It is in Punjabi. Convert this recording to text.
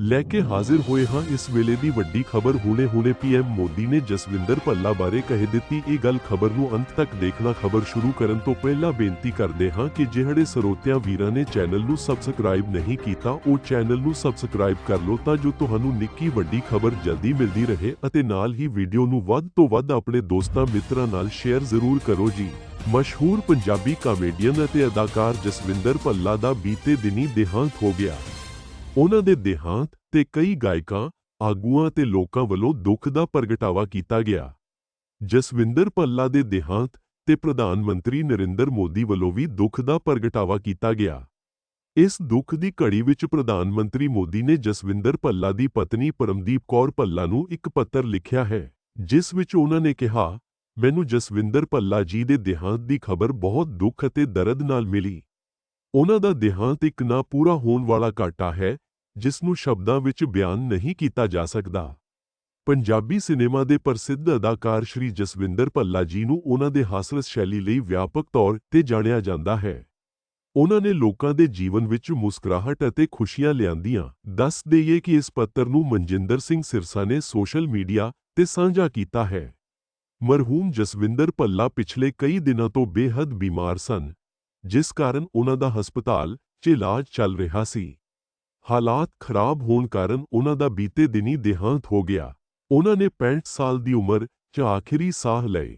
ਲੈ ਕੇ ਹਾਜ਼ਰ ਹੋਏ ਹਾਂ। ਇਸ ਵੇਲੇ ਦੀ ਵੱਡੀ ਖਬਰ ਹੁਣੇ-ਹੁਣੇ ਪੀਐਮ ਮੋਦੀ ਨੇ ਜਸਵਿੰਦਰ ਭੱਲਾ ਬਾਰੇ ਕਹਿ ਦਿੱਤੀ। ਇਹ ਗੱਲ ਖਬਰ ਨੂੰ ਅੰਤ ਤੱਕ ਦੇਖਣਾ ਖਬਰ ਸ਼ੁਰੂ ਕਰਨ ਤੋਂ ਪਹਿਲਾਂ ਬੇਨਤੀ ਕਰਦੇ ਹਾਂ ਕਿ ਜਿਹੜੇ ਸਰੋਤਿਆਂ ਵੀਰਾਂ ਨੇ ਚੈਨਲ ਨੂੰ ਸਬਸਕ੍ਰਾਈਬ ਨਹੀਂ ਕੀਤਾ, ਉਹ ਚੈਨਲ ਨੂੰ ਸਬਸਕ੍ਰਾਈਬ ਕਰ ਲਓ ਤਾਂ ਜੋ ਤੁਹਾਨੂੰ ਨਿੱਕੀ ਵੱਡੀ ਖਬਰ ਜਲਦੀ ਮਿਲਦੀ ਰਹੇ ਅਤੇ ਨਾਲ ਹੀ ਵੀਡੀਓ ਨੂੰ ਵੱਧ ਤੋਂ ਵੱਧ ਆਪਣੇ ਦੋਸਤਾਂ, ਮਿੱਤਰਾਂ ਨਾਲ ਸ਼ੇਅਰ ਜ਼ਰੂਰ ਕਰੋ ਜੀ। ਮਸ਼ਹੂਰ ਪੰਜਾਬੀ ਕਾਮੇਡੀਅਨ ਅਤੇ ਅਦਾਕਾਰ ਜਸਵਿੰਦਰ ਭੱਲਾ ਦਾ ਬੀਤੇ ਦਿਨੀ ਦੇਹਾਂਤ ਹੋ ਗਿਆ। ਉਹਨਾਂ ਦੇ ਦੇਹਾਂਤ ਤੇ ਕਈ ਗਾਇਕਾਂ, ਆਗੂਆਂ ਤੇ ਲੋਕਾਂ ਵੱਲੋਂ ਦੁੱਖ ਦਾ ਪ੍ਰਗਟਾਵਾ ਕੀਤਾ ਗਿਆ। ਜਸਵਿੰਦਰ ਭੱਲਾ ਦੇ ਦੇਹਾਂਤ ਤੇ ਪ੍ਰਧਾਨ ਮੰਤਰੀ ਨਰਿੰਦਰ ਮੋਦੀ ਵੱਲੋਂ ਵੀ ਦੁੱਖ ਦਾ ਪ੍ਰਗਟਾਵਾ ਕੀਤਾ ਗਿਆ। ਇਸ ਦੁੱਖ ਦੀ ਘੜੀ ਵਿੱਚ ਪ੍ਰਧਾਨ ਮੰਤਰੀ ਮੋਦੀ ਨੇ ਜਸਵਿੰਦਰ ਭੱਲਾ ਦੀ ਪਤਨੀ ਪਰਮਦੀਪ ਕੌਰ ਭੱਲਾ ਨੂੰ ਇੱਕ ਪੱਤਰ ਲਿਖਿਆ ਹੈ, ਜਿਸ ਵਿੱਚ ਉਹਨਾਂ ਨੇ ਕਿਹਾ, ਮੈਨੂੰ ਜਸਵਿੰਦਰ ਭੱਲਾ ਜੀ ਦੇ ਦੇਹਾਂਤ ਦੀ ਖਬਰ ਬਹੁਤ ਦੁੱਖ ਅਤੇ ਦਰਦ ਨਾਲ ਮਿਲੀ। ਉਹਨਾਂ ਦਾ ਦੇਹਾਂਤ ਇੱਕ ਨਾ ਪੂਰਾ ਹੋਣ ਵਾਲਾ ਘਾਟਾ ਹੈ ਜਿਸ ਨੂੰ ਸ਼ਬਦਾਂ ਵਿੱਚ ਬਿਆਨ ਨਹੀਂ ਕੀਤਾ ਜਾ ਸਕਦਾ। ਪੰਜਾਬੀ ਸਿਨੇਮਾ ਦੇ ਪ੍ਰਸਿੱਧ ਅਦਾਕਾਰ ਸ਼੍ਰੀ ਜਸਵਿੰਦਰ ਭੱਲਾ ਜੀ ਨੂੰ ਉਹਨਾਂ ਦੇ ਹਾਸਰਸ ਸ਼ੈਲੀ ਲਈ ਵਿਆਪਕ ਤੌਰ ਤੇ ਜਾਣਿਆ ਜਾਂਦਾ ਹੈ। ਉਹਨਾਂ ਨੇ ਲੋਕਾਂ ਦੇ ਜੀਵਨ ਵਿੱਚ ਮੁਸਕਰਾਹਟ ਅਤੇ ਖੁਸ਼ੀਆਂ ਲਿਆਂਦੀਆਂ। ਦੱਸ ਦੇਈਏ ਕਿ ਇਸ ਪੱਤਰ ਨੂੰ ਮਨਜਿੰਦਰ ਸਿੰਘ ਸਿਰਸਾ ਨੇ ਸੋਸ਼ਲ ਮੀਡੀਆ ਤੇ ਸਾਂਝਾ ਕੀਤਾ ਹੈ। ਮਰਹੂਮ ਜਸਵਿੰਦਰ ਭੱਲਾ ਪਿਛਲੇ ਕਈ ਦਿਨਾਂ ਤੋਂ ਬੇਹੱਦ ਬਿਮਾਰ ਸਨ, ਜਿਸ ਕਾਰਨ ਉਹਨਾਂ ਦਾ ਹਸਪਤਾਲ 'ਚ ਇਲਾਜ ਚੱਲ ਰਿਹਾ ਸੀ। ਹਾਲਾਤ ਖਰਾਬ ਹੋਣ ਕਾਰਨ ਉਹਨਾਂ ਦਾ ਬੀਤੇ ਦਿਨੀ ਦੇਹਾਂਤ ਹੋ ਗਿਆ। ਉਹਨਾਂ ਨੇ 65 ਸਾਲ ਦੀ ਉਮਰ 'ਚ ਆਖਰੀ ਸਾਹ ਲਏ।